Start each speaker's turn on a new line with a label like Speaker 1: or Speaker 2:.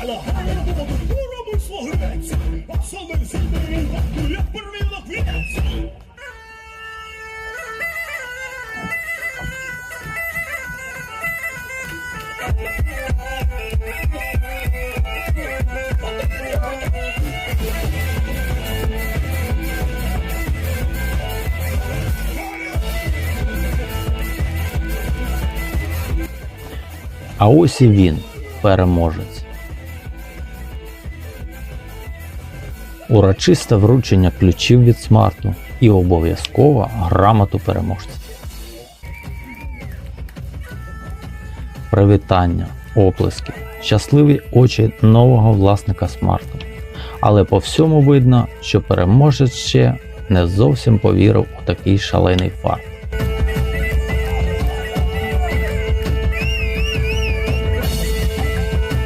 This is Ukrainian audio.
Speaker 1: Гарно робить свого грець, зібраний вахту, як первинок вінець.
Speaker 2: А ось і він, переможець. Урочисте вручення ключів від смарту і обов'язкова грамоту переможця. Привітання, оплески, щасливі очі нового власника смарту. Але по всьому видно, що переможець ще не зовсім повірив у такий шалений фарт.